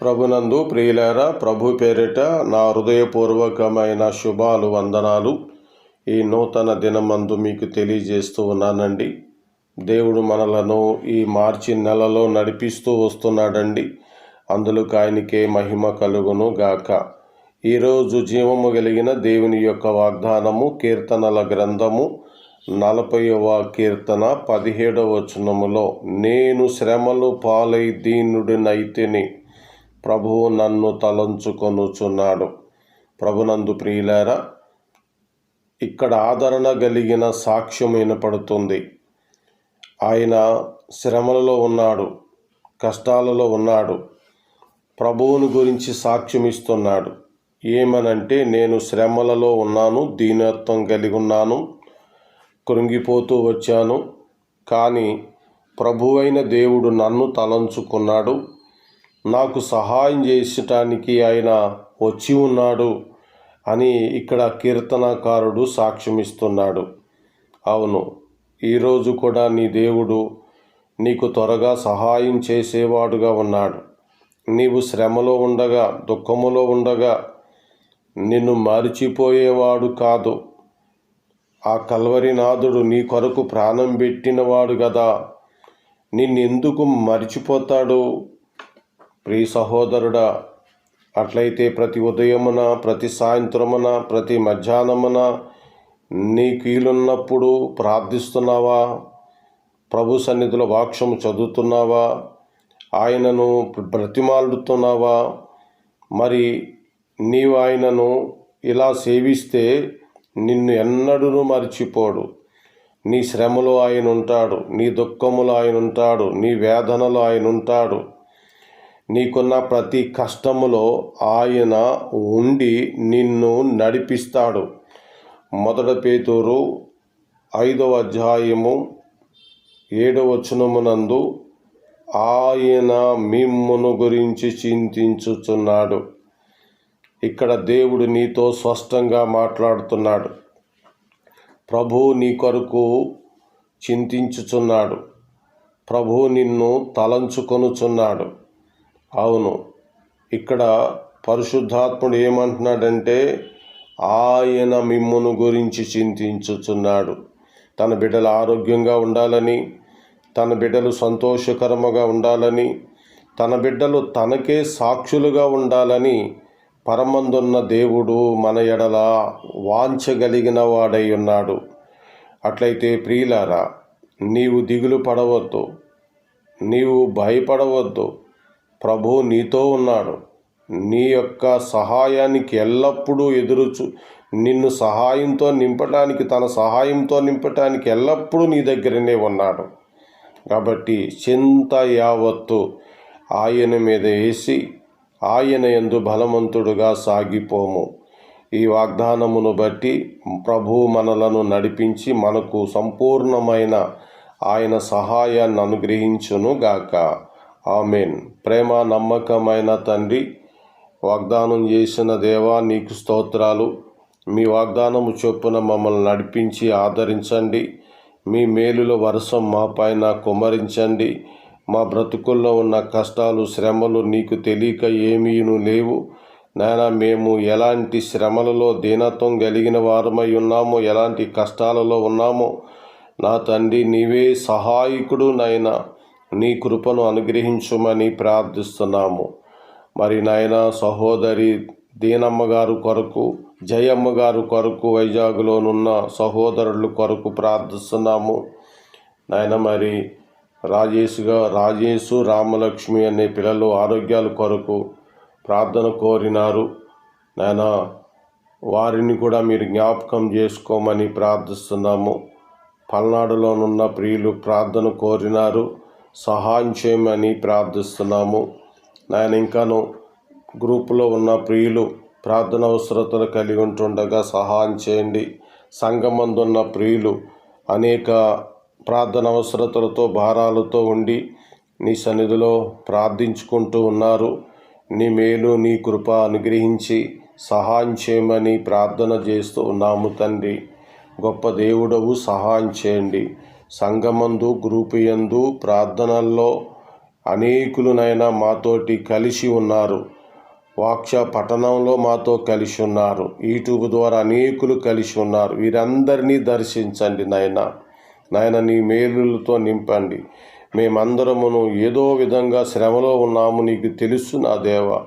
ప్రభునందు ప్రియులారా ప్రభు పేరిట నా హృదయపూర్వకమైన శుభాలు వందనాలు ఈ నూతన దినమందు మీకు తెలియజేస్తూ ఉన్నానండి. దేవుడు మనలను ఈ మార్చి నెలలో నడిపిస్తూ వస్తున్నాడండి. అందులోకి ఆయనకే మహిమ కలుగును గాక. ఈరోజు జీవము కలిగిన దేవుని యొక్క వాగ్దానము కీర్తనల గ్రంథము నలభైవ కీర్తన పదిహేడవ వచనములో నేను శ్రమలు పాలై దీనుడినైతిని ప్రభువు నన్ను తలంచుకొనుచున్నాడు. ప్రభునందు ప్రియులారా ఇక్కడ ఆదరణ కలిగిన సాక్ష్యం వినపడుతుంది. ఆయన శ్రమలలో ఉన్నాడు కష్టాలలో ఉన్నాడు ప్రభువుని గురించి సాక్ష్యం ఇస్తున్నాడు. ఏమనంటే నేను శ్రమలలో ఉన్నాను దీనత్వం కలిగి ఉన్నాను కృంగిపోతూ వచ్చాను కానీ ప్రభువైన దేవుడు నన్ను తలంచుకున్నాడు. నాకు సహాయం చేసటానికి ఆయన వచ్చి ఉన్నాడు అని ఇక్కడ కీర్తనకారుడు సాక్ష్యమిస్తున్నాడు. అవును ఈరోజు కూడా నీ దేవుడు నీకు త్వరగా సహాయం చేసేవాడుగా ఉన్నాడు. నీవు శ్రమలో ఉండగా దుఃఖములో ఉండగా నిన్ను మరిచిపోయేవాడు కాదు. ఆ కల్వరినాథుడు నీ కొరకు ప్రాణం పెట్టినవాడు కదా నిన్నెందుకు మరిచిపోతాడు? ప్రియ సహోదరుడా అట్లయితే ప్రతి ఉదయమున ప్రతి సాయంత్రమున ప్రతి మధ్యాహ్నమున నీ కీలున్నప్పుడు ప్రార్థిస్తున్నావా? ప్రభు సన్నిధిలో వాక్షము చదువుతున్నావా? ఆయనను బ్రతిమాలుతున్నావా మరి నీవు ఆయనను ఇలా సేవిస్తే నిన్ను ఎన్నడూ మర్చిపోడు. నీ శ్రమలో ఆయన ఉంటాడు నీ దుఃఖములో ఆయన ఉంటాడు నీ వేదనలో ఆయన ఉంటాడు. నీకున్న ప్రతి కష్టములో ఆయన ఉండి నిన్ను నడిపిస్తాడు. మొదట పేతూరు ఐదవ అధ్యాయము ఏడవ వచనమునందు ఆయన మిమ్మును గురించి చింతించుచున్నాడు. ఇక్కడ దేవుడు నీతో స్పష్టంగా మాట్లాడుతున్నాడు. ప్రభు నీ కొరకు చింతించుచున్నాడు. ప్రభు నిన్ను తలంచుకొనుచున్నాడు. అవును. ఇక్కడ పరిశుద్ధాత్ముడు ఏమంటున్నాడంటే ఆయన మిమ్మును గురించి చింతించుచున్నాడు. తన బిడ్డలు ఆరోగ్యంగా ఉండాలని తన బిడ్డలు సంతోషకరముగా ఉండాలని తన బిడ్డలు తనకే సాక్షులుగా ఉండాలని పరమందున్న దేవుడు మన ఎడల వాంచగలిగిన వాడై ఉన్నాడు. అట్లయితే ప్రియులారా నీవు దిగులు పడవద్దు. నీవు భయపడవద్దు. ప్రభు నీతో ఉన్నాడు. నీ యొక్క సహాయానికి ఎల్లప్పుడూ ఎదురుచు నిన్ను సహాయంతో నింపటానికి తన సహాయంతో నింపటానికి ఎల్లప్పుడూ నీ దగ్గరనే ఉన్నాడు. కాబట్టి చింత యావత్తు ఆయన మీద వేసి ఆయన ఎందు బలవంతుడుగా సాగిపోము. ఈ వాగ్దానమును బట్టి ప్రభు మనలను నడిపించి మనకు సంపూర్ణమైన ఆయన సహాయాన్ని అనుగ్రహించును గాక ఆమెన్. ప్రేమ నమ్మకమైన తండ్రి వాగ్దానం చేసిన దేవా నీకు స్తోత్రాలు. మీ వాగ్దానము చొప్పున మమ్మల్ని నడిపించి ఆదరించండి. మీ మేలుల వర్షం మా పైన మా బ్రతుకుల్లో ఉన్న కష్టాలు శ్రమలు నీకు తెలియక ఏమీను లేవు. నాయన మేము ఎలాంటి శ్రమలలో దీనత్వం కలిగిన వారమై ఉన్నామో ఎలాంటి కష్టాలలో ఉన్నామో నా తండ్రి నీవే సహాయకుడు నాయనా. నీ కృపను అనుగ్రహించుమని ప్రార్థిస్తున్నాము. మరి నాయన సహోదరి దీనమ్మ గారు కొరకు జయమ్మ గారు కొరకు వైజాగ్లోనున్న సహోదరుల కొరకు ప్రార్థిస్తున్నాము. నాయన మరి రాజేష్గా రాజేషు రామలక్ష్మి అనే పిల్లలు ఆరోగ్యాల కొరకు ప్రార్థన కోరినారు. నాయన వారిని కూడా మీరు జ్ఞాపకం చేసుకోమని ప్రార్థిస్తున్నాము. పల్నాడులోనున్న ప్రియులు ప్రార్థన కోరినారు. సహాయం చేయమని ప్రార్థిస్తున్నాము. నాయన ఇంకాను గ్రూపులో ఉన్న ప్రియులు ప్రార్థన అవసరతలు కలిగి ఉంటుండగా సహాయం చేయండి. సంఘమందున్న ప్రియులు అనేక ప్రార్థన అవసరతలతో భారాలతో ఉండి నీ సన్నిధిలో ప్రార్థించుకుంటూ ఉన్నారు. నీ మేలు నీ కృప అనుగ్రహించి సహాయం చేయమని ప్రార్థన చేస్తూ ఉన్నాము తండ్రి. గొప్ప దేవుడవు సహాయం చేయండి. సంఘమందు గ్రూపు యందు ప్రార్థనల్లో అనేకులు మాతోటి కలిసి ఉన్నారు. వాక్ష పట్టణంలో మాతో కలిసి ఉన్నారు. యూట్యూబ్ ద్వారా అనేకులు కలిసి ఉన్నారు. వీరందరినీ దర్శించండి నాయన. నాయన నీ మేలులతో నింపండి. మేమందరమును ఏదో విధంగా శ్రమలో ఉన్నాము నీకు తెలుసు నా దేవ.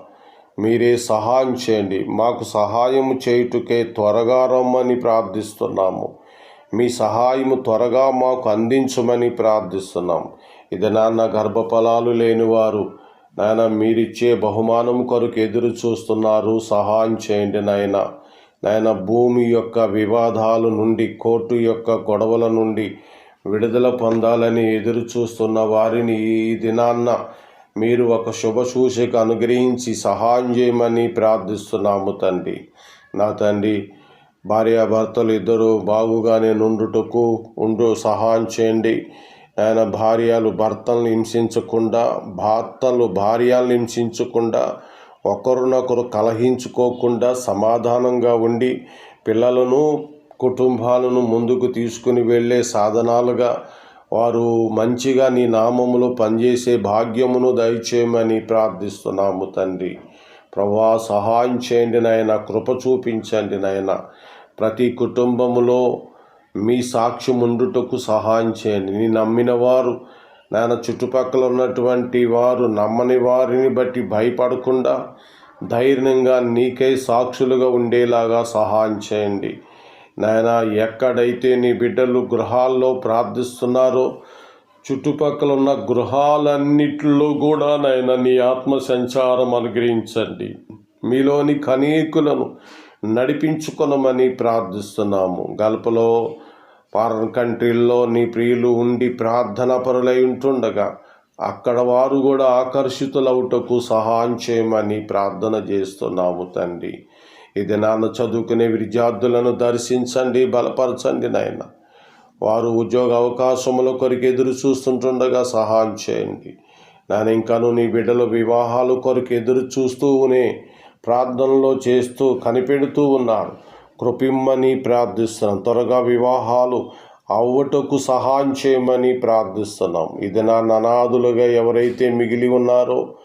మీరే సహాయం చేయండి. మాకు సహాయం చేయుటకే త్వరగా రమ్మని ప్రార్థిస్తున్నాము. మీ సహాయము త్వరగా మాకు అందించమని ప్రార్థిస్తున్నాం. ఇది నాన్న గర్భఫలాలు లేనివారు నాయన మీరిచ్చే బహుమానం కొరకు ఎదురు చూస్తున్నారు. సహాయం చేయండి నాయన. నాయన భూమి యొక్క వివాదాల నుండి కోర్టు యొక్క గొడవల నుండి విడుదల పొందాలని ఎదురు చూస్తున్న వారిని ఈ దినాన్న మీరు ఒక శుభ సూచిక అనుగ్రహించి సహాయం చేయమని ప్రార్థిస్తున్నాము తండ్రి. నా తండ్రి భార్యాభర్తలు ఇద్దరు బాగుగానే నుండుటకు ఉండు సహాయం చేయండి. ఆయన భార్యలు భర్తలను హింసించకుండా భర్తలు భార్యలను హింసించకుండా ఒకరినొకరు కలహించుకోకుండా సమాధానంగా ఉండి పిల్లలను కుటుంబాలను ముందుకు తీసుకుని వెళ్ళే సాధనాలుగా వారు మంచిగా నీ నామములో పనిచేసే భాగ్యమును దయచేయమని ప్రార్థిస్తున్నాము తండ్రి. ప్రభా సహాయం చేయండి నాయన కృప చూపించండి నాయన. ప్రతి కుటుంబములో మీ సాక్ష్యం ఉండుటకు సహాయం చేయండి. నీ నమ్మిన వారు నాయన చుట్టుపక్కల ఉన్నటువంటి వారు నమ్మని వారిని బట్టి భయపడకుండా ధైర్యంగా నీకై సాక్షులుగా ఉండేలాగా సహాయం చేయండి. నాయన ఎక్కడైతే నీ బిడ్డలు గృహాల్లో ప్రార్థిస్తున్నారో చుట్టుపక్కల ఉన్న గృహాలన్నిటిలో కూడా నాయన నీ ఆత్మ సంచారం అనుగ్రహించండి. మీలోని కనీకులను నడిపించుకొనమని ప్రార్థిస్తున్నాము. గల్పలో ఫారెన్ కంట్రీల్లో నీ ప్రియులు ఉండి ప్రార్థన పరులై ఉంటుండగా అక్కడ వారు కూడా ఆకర్షితులవుటకు సహాయం చేయమని ప్రార్థన చేస్తున్నాము తండ్రి. ఇది నాన్న చదువుకునే విద్యార్థులను దర్శించండి బలపరచండి నాయన. వారు ఉద్యోగ అవకాశముల కొరకు ఎదురు చూస్తుంటుండగా సహాయం చేయండి. నేను ఇంకాను నీ బిడ్డల వివాహాలు కొరకు ఎదురు చూస్తూనే ప్రార్థనలో చేస్తూ కనిపెడుతూ ఉన్నారు. కృపిమ్మని ప్రార్థిస్తున్నాం. త్వరగా వివాహాలు అవ్వటకు సహాయం చేయమని ప్రార్థిస్తున్నాం. ఇది నా ననాదులుగా ఎవరైతే మిగిలి ఉన్నారో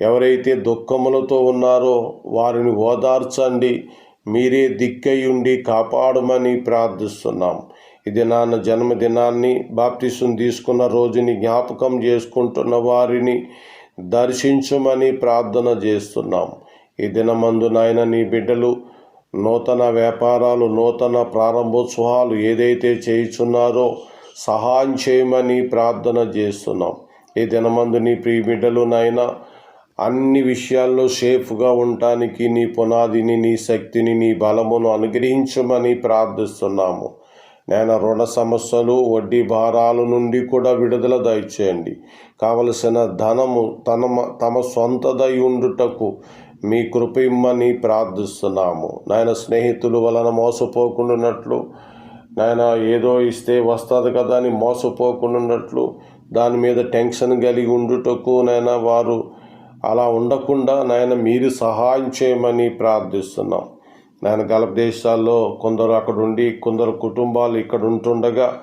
ఎవరైతే దుఃఖములతో ఉన్నారో వారిని ఓదార్చండి. మీరే దిక్కయుండి కాపాడమని ప్రార్థిస్తున్నాం. ఇది నాన్న జన్మదినాన్ని బాప్తిసం తీసుకున్న రోజుని జ్ఞాపకం చేసుకుంటున్న వారిని దర్శించమని ప్రార్థన చేస్తున్నాం. ఈ దినమందు నాయన నీ బిడ్డలు నూతన వ్యాపారాలు నూతన ప్రారంభోత్సవాలు ఏదైతే చేయుచున్నారో సహాయం చేయమని ప్రార్థన చేస్తున్నాం. ఈ దినమందు నీ ప్రియ బిడ్డలు నాయన అన్ని విషయాల్లో సేఫ్గా ఉండటానికి నీ పునాదిని నీ శక్తిని నీ బలమును అనుగ్రహించమని ప్రార్థిస్తున్నాము. నేను రుణ సమస్యలు వడ్డీ భారాల నుండి కూడా విడుదల దయచేయండి. కావలసిన ధనము తన తమ సొంతదై ఉండుటకు మీ కృపిమ్మని ప్రార్థిస్తున్నాము. నాయన స్నేహితులు వలన మోసపోకుండానట్లు నాయన ఏదో ఇస్తే వస్తుంది కదా అని మోసపోకుండానట్లు దాని మీద టెన్షన్ కలిగి ఉండుటకు నాయన వారు అలా ఉండకుండా నాయన మీరు సహాయం చేయమని ప్రార్థిస్తున్నాం. నాయన గల్ఫ్ దేశాల్లో కొందరు అక్కడుండి కొందరు కుటుంబాలు ఇక్కడ ఉంటుండగా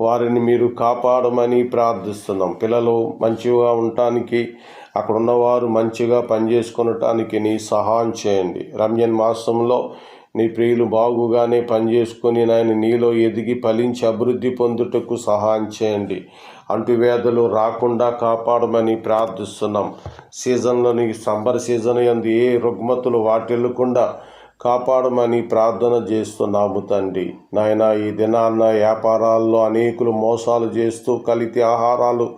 వారిని మీరు కాపాడమని ప్రార్థిస్తున్నాం. పిల్లలు మంచిగా ఉండటానికి అక్కడ ఉన్నవారు మంచిగా పనిచేసుకునటానికి నీ సహాయం చేయండి. రంజాన్ మాసంలో నీ ప్రియులు బాగుగానే పనిచేసుకొని నాయన నీలో ఎదిగి ఫలించి అభివృద్ధి పొందుటకు సహాయం చేయండి. అంటువ్యాధులు రాకుండా కాపాడమని ప్రార్థిస్తున్నాం. సీజన్లోని సంబర సీజన్ ఎందు ఏ రుగ్మతులు వాటిల్లకుండా కాపాడమని ప్రార్థన చేస్తున్నాము తండ్రి. నాయన ఈ దినాన్న వ్యాపారాల్లో అనేకులు మోసాలు చేస్తూ కలితి ఆహారాలు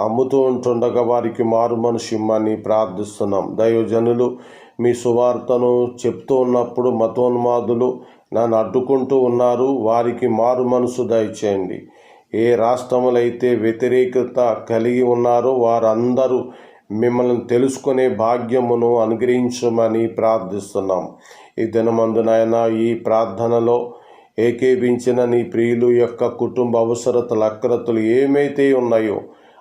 అమ్ముతూ ఉంటుండగా వారికి మారు మనసు ప్రార్థిస్తున్నాం. దైవజనులు మీ సువార్తను చెప్తూ ఉన్నప్పుడు మతోన్మాదులు నన్ను అడ్డుకుంటూ ఉన్నారు. వారికి మారు మనసు దయచేయండి. ఏ రాష్ట్రములైతే వ్యతిరేకత కలిగి ఉన్నారో వారందరూ మిమ్మల్ని తెలుసుకునే భాగ్యమును అనుగ్రహించమని ప్రార్థిస్తున్నాం. ఈ దినమందు నాయన ఈ ప్రార్థనలో ఏకీభించిన నీ ప్రియులు యొక్క కుటుంబ అవసరతలు అక్రతలు ఏమైతే ఉన్నాయో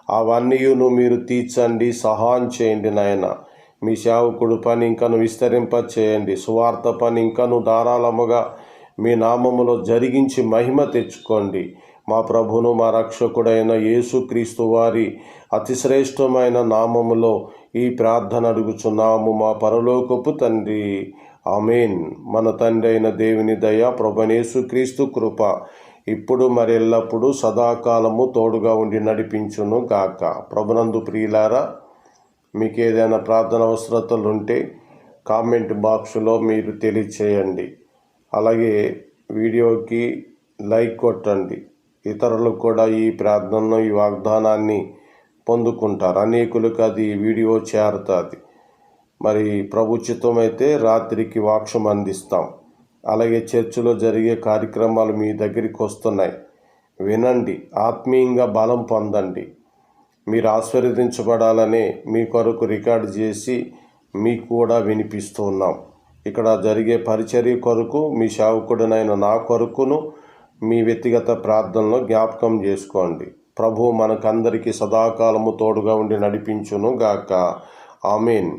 అవన్నీయును మీరు తీర్చండి సహాయం చేయండి నాయన. మీ సేవకుడు పని ఇంకను విస్తరింప చేయండి సువార్త పని ఇంకను ధారాళముగా మీ నామములో జరిగించి మహిమ తెచ్చుకోండి. మా ప్రభును మా రక్షకుడైన యేసుక్రీస్తు వారి అతిశ్రేష్టమైన నామములో ఈ ప్రార్థన అడుగుచున్నాము మా పరలోకపు తండ్రి. ఆమెన్. మన తండ్రి అయిన దేవుని దయ ప్రభనేసుక్రీస్తు కృప ఇప్పుడు మరి సదాకాలము తోడుగా ఉండి నడిపించును గాక. ప్రభునందు ప్రియులారా మీకు ఏదైనా ప్రార్థన అవసరతలు ఉంటే కామెంట్ బాక్స్లో మీరు తెలియచేయండి. అలాగే వీడియోకి లైక్ కొట్టండి. ఇతరులు కూడా ఈ ప్రార్థనను ఈ వాగ్దానాన్ని పొందుకుంటారు. అనేకులకు అది వీడియో చేరుతుంది. మరి ప్రభుచితం అయితే రాత్రికి వాక్షం అందిస్తాం. అలాగే చర్చిలో జరిగే కార్యక్రమాలు మీ దగ్గరికి వస్తున్నాయి. వినండి ఆత్మీయంగా బలం పొందండి. మీరు ఆశీర్వదించబడాలనే మీ కొరకు రికార్డు చేసి మీకు కూడా వినిపిస్తూ ఉన్నాం. ఇక్కడ జరిగే పరిచర్య కొరకు మీ సేవకుడినైన నా కొరకును మీ వ్యక్తిగత ప్రార్థనలో జ్ఞాపకం చేసుకోండి. ప్రభు మనకందరికీ సదాకాలము తోడుగా ఉండి నడిపించును గాక ఆమెన్.